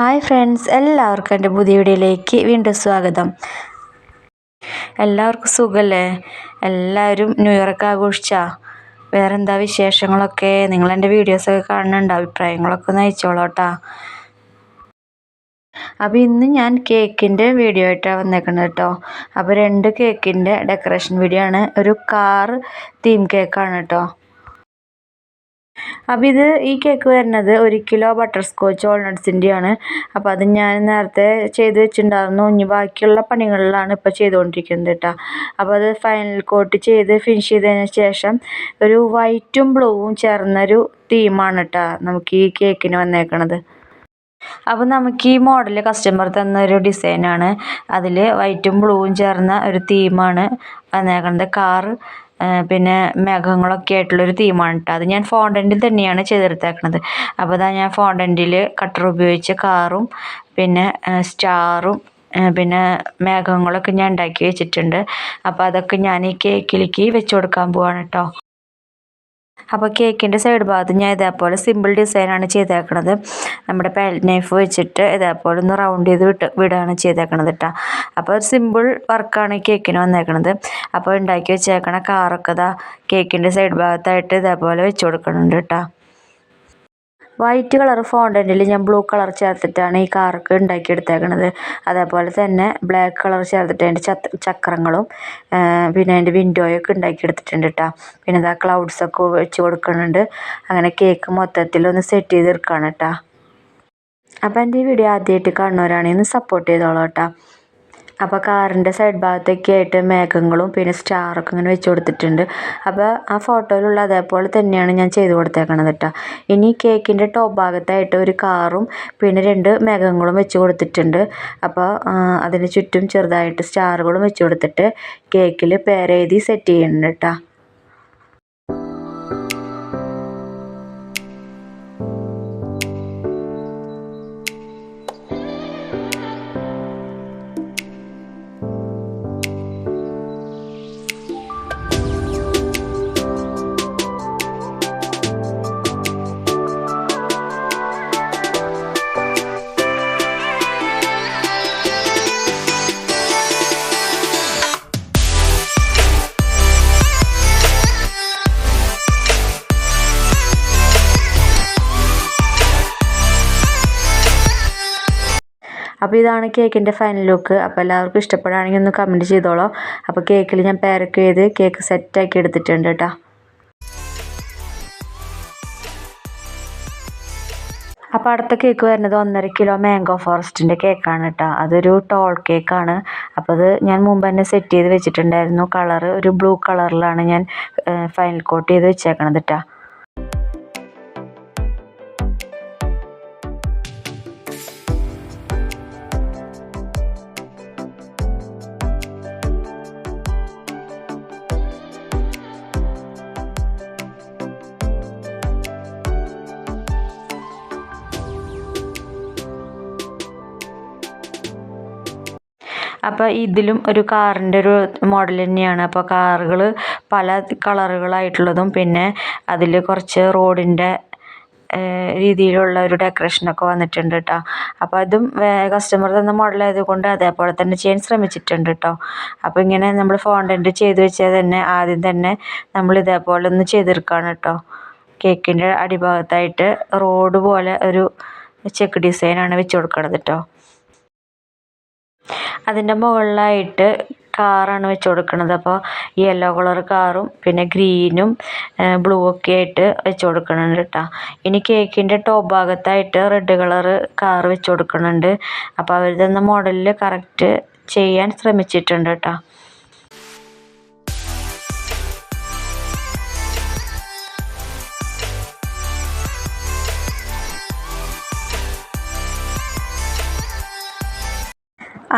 Hi friends എല്ലാവർക്കും എന്റെ പുതിയ വീഡിയോയിലേക്ക് വീണ്ടും സ്വാഗതം. എല്ലാവർക്കും സുഖമല്ലേ എല്ലാവരും ന്യൂ ഇയറൊക്കെ ആഘോഷിച്ചാ? വേറെ എന്താ വിശേഷങ്ങളൊക്കെ? നിങ്ങൾ എന്റെ വീഡിയോസൊക്കെ കാണുന്നുണ്ട് അഭിപ്രായങ്ങളൊക്കെ ഒന്ന് അയച്ചോളോട്ടാ. അപ്പോൾ ഇന്ന് ഞാൻ കേക്കിന്റെ വീഡിയോ ആയിട്ടാണ് വന്നേക്കുന്നത് കേട്ടോ. അപ്പോൾ രണ്ട് കേക്കിന്റെ ഡെക്കറേഷൻ വീഡിയോ ആണ്. ഒരു കാർ തീം കേക്കാണ് കേട്ടോ. അപ്പോൾ ഇത് ഈ കേക്ക് വരുന്നത് ഒരു കിലോ ബട്ടർ സ്കോച്ച് വാൾനട്ട്സിന്റെയാണ് അപ്പോൾ അത് ഞാൻ നേരത്തെ ചെയ്ത് വെച്ചിട്ടുണ്ടായിരുന്നു. ഇനി ബാക്കിയുള്ള പണികളിലാണ് ഇപ്പോൾ ചെയ്തുകൊണ്ടിരിക്കുന്നത് കേട്ടോ അപ്പോൾ അത് ഫൈനൽ കോട്ട് ചെയ്ത് ഫിനിഷ് ചെയ്തതിന് ശേഷം ഒരു വൈറ്റും ബ്ലൂവും ചേർന്നൊരു തീമാണ് കേട്ടോ നമുക്ക് ഈ കേക്കിന് വന്നേക്കണത്. അപ്പോൾ നമുക്ക് ഈ മോഡൽ കസ്റ്റമർ തന്ന ഒരു ഡിസൈനാണ് അതിൽ വൈറ്റും ബ്ലൂവും ചേർന്ന ഒരു തീമാണ് വന്നേക്കുന്നത് കാർ പിന്നെ മേഘങ്ങളൊക്കെ ആയിട്ടുള്ളൊരു തീമാണ് കേട്ടോ അത് ഞാൻ ഫോണ്ടന്റിൽ തന്നെയാണ് ചെയ്തെടുത്തേക്കണത്. അപ്പോൾ അതാ ഞാൻ ഫോണ്ടന്റിൽ കട്ടർ ഉപയോഗിച്ച് കാറും പിന്നെ സ്റ്റാറും പിന്നെ മേഘങ്ങളൊക്കെ ഞാൻ ഉണ്ടാക്കി വെച്ചിട്ടുണ്ട്. അപ്പോൾ അതൊക്കെ ഞാൻ ഈ കേക്കിലേക്ക് വെച്ച് കൊടുക്കാൻ പോവാണ് കേട്ടോ അപ്പോൾ കേക്കിന്റെ സൈഡ് ഭാഗത്ത് ഞാൻ ഇതേപോലെ സിമ്പിൾ ഡിസൈനാണ് ചെയ്തേക്കണത്. നമ്മുടെ പാലറ്റ് നൈഫ് വെച്ചിട്ട് ഇതേപോലെ ഒന്ന് റൗണ്ട് ചെയ്ത് വിട്ട് വിടുകയാണ് ചെയ്തേക്കണത് കേട്ടോ അപ്പോൾ ഒരു സിമ്പിൾ വർക്കാണ് ഈ കേക്കിന് വന്നേക്കണത്. അപ്പോൾ ഉണ്ടാക്കി വെച്ചേക്കണ കാറൊക്കെ ഇതാ കേക്കിന്റെ സൈഡ് ഭാഗത്തായിട്ട് ഇതേപോലെ വെച്ച് കൊടുക്കുന്നുണ്ട് കേട്ടോ വൈറ്റ് കളർ ഫോണ്ടന്റിൽ ഞാൻ ബ്ലൂ കളർ ചേർത്തിട്ടാണ് ഈ കാറൊക്കെ ഉണ്ടാക്കിയെടുത്തേക്കണത്. അതേപോലെ തന്നെ ബ്ലാക്ക് കളർ ചേർത്തിട്ട് അതിന്റെ ചക്രങ്ങളും പിന്നെ അതിന്റെ വിൻഡോയൊക്കെ ഉണ്ടാക്കിയെടുത്തിട്ടുണ്ട് കേട്ടോ പിന്നെ ഇതാ ക്ലൗഡ്സൊക്കെ വെച്ച് കൊടുക്കുന്നുണ്ട്. അങ്ങനെ കേക്ക് മൊത്തത്തിലൊന്ന് സെറ്റ് ചെയ്തെടുക്കുകയാണ് കേട്ടോ അപ്പോൾ എന്റെ ഈ വീഡിയോ ആദ്യമായിട്ട് കാണുന്നവരാണെങ്കിൽ ഒന്ന് സപ്പോർട്ട് ചെയ്തോളൂ കേട്ടോ അപ്പോൾ കാറിന്റെ സൈഡ് ഭാഗത്തൊക്കെ ആയിട്ട് മേഘങ്ങളും പിന്നെ സ്റ്റാറൊക്കെ ഇങ്ങനെ വെച്ച് കൊടുത്തിട്ടുണ്ട്. അപ്പോൾ ആ ഫോട്ടോയിലുള്ള അതേപോലെ തന്നെയാണ് ഞാൻ ചെയ്ത് കൊടുത്തേക്കണത് കേട്ടോ ഇനി കേക്കിന്റെ ടോപ്പ് ഭാഗത്തായിട്ട് ഒരു കാറും പിന്നെ രണ്ട് മേഘങ്ങളും വെച്ച് കൊടുത്തിട്ടുണ്ട്. അപ്പോൾ അതിന് ചുറ്റും ചെറുതായിട്ട് സ്റ്റാറുകളും വെച്ച് കൊടുത്തിട്ട് കേക്കിൽ പേരെഴുതി സെറ്റ് ചെയ്യുന്നുണ്ട് കേട്ടോ അപ്പോൾ ഇതാണ് കേക്കിന്റെ ഫൈനൽ ലുക്ക് അപ്പോൾ എല്ലാവർക്കും ഇഷ്ടപ്പെടുകയാണെങ്കിൽ ഒന്ന് കമന്റ് ചെയ്തോളൂ. അപ്പോൾ കേക്കിൽ ഞാൻ പാരക്ക് ചെയ്ത് കേക്ക് സെറ്റാക്കി എടുത്തിട്ടുണ്ട് കേട്ടോ. അപ്പോൾ അടുത്ത കേക്ക് വരുന്നത് ഒന്നര കിലോ മാംഗോ ഫോറസ്റ്റിന്റെ കേക്കാണ് കേട്ടോ. അതൊരു ടോൾ കേക്കാണ് അപ്പോൾ അത് ഞാൻ മുമ്പ് തന്നെ സെറ്റ് ചെയ്ത് വെച്ചിട്ടുണ്ടായിരുന്നു. കളർ ഒരു ബ്ലൂ കളറിലാണ് ഞാൻ ഫൈനൽ കോട്ട് ചെയ്ത് വെച്ചേക്കണത് കേട്ടോ. അപ്പോൾ ഇതിലും ഒരു കാറിന്റെ ഒരു മോഡൽ തന്നെയാണ്. അപ്പോൾ കാറുകൾ പല കളറുകളായിട്ടുള്ളതും പിന്നെ അതിൽ കുറച്ച് റോഡിന്റെ രീതിയിലുള്ള ഒരു ഡെക്കറേഷനൊക്കെ വന്നിട്ടുണ്ട് കേട്ടോ അപ്പോൾ അതും കസ്റ്റമർ തന്ന മോഡൽ ആയതുകൊണ്ട് അതേപോലെ തന്നെ ചെയ്യാൻ ശ്രമിച്ചിട്ടുണ്ട് കേട്ടോ അപ്പോൾ ഇങ്ങനെ നമ്മൾ ഫോണ്ടന്റ് ചെയ്ത് വെച്ചാൽ തന്നെ ആദ്യം തന്നെ നമ്മൾ ഇതേപോലെ ഒന്ന് ചെയ്തെടുക്കുകയാണ് കേട്ടോ കേക്കിന്റെ അടിഭാഗത്തായിട്ട് റോഡ് പോലെ ഒരു ചെക്ക് ഡിസൈനാണ് വെച്ച് കൊടുക്കണത് കേട്ടോ അതിന്റെ മുകളിലായിട്ട് കാറാണ് വെച്ച് കൊടുക്കുന്നത് അപ്പോൾ യെല്ലോ കളർ കാറും പിന്നെ ഗ്രീനും ബ്ലൂ ഒക്കെ ആയിട്ട് വെച്ച് കൊടുക്കുന്നുണ്ട് കേട്ടോ. ഇനി കേക്കിന്റെ ടോപ്പ് ഭാഗത്തായിട്ട് റെഡ് കളർ കാർ വെച്ച് കൊടുക്കുന്നുണ്ട് അപ്പോൾ അവർ തന്ന മോഡലിൽ കറക്റ്റ് ചെയ്യാൻ ശ്രമിച്ചിട്ടുണ്ട് കേട്ടോ.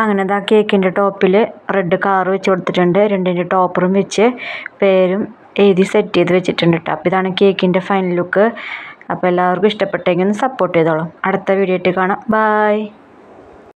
അങ്ങനെ ഇതാ കേക്കിന്റെ ടോപ്പിൽ റെഡ് കാർ വെച്ച് കൊടുത്തിട്ടുണ്ട്. രണ്ടിന്റെ ടോപ്പറും വെച്ച് പേരും എഴുതി സെറ്റ് ചെയ്ത് വെച്ചിട്ടുണ്ട് കേട്ടോ അപ്പോൾ ഇതാണ് കേക്കിന്റെ ഫൈനൽ ലുക്ക് അപ്പോൾ എല്ലാവർക്കും ഇഷ്ടപ്പെട്ടെങ്കിൽ ഒന്ന് സപ്പോർട്ട് ചെയ്തോളാം. അടുത്ത വീഡിയോ ആയിട്ട് കാണാം. ബായ്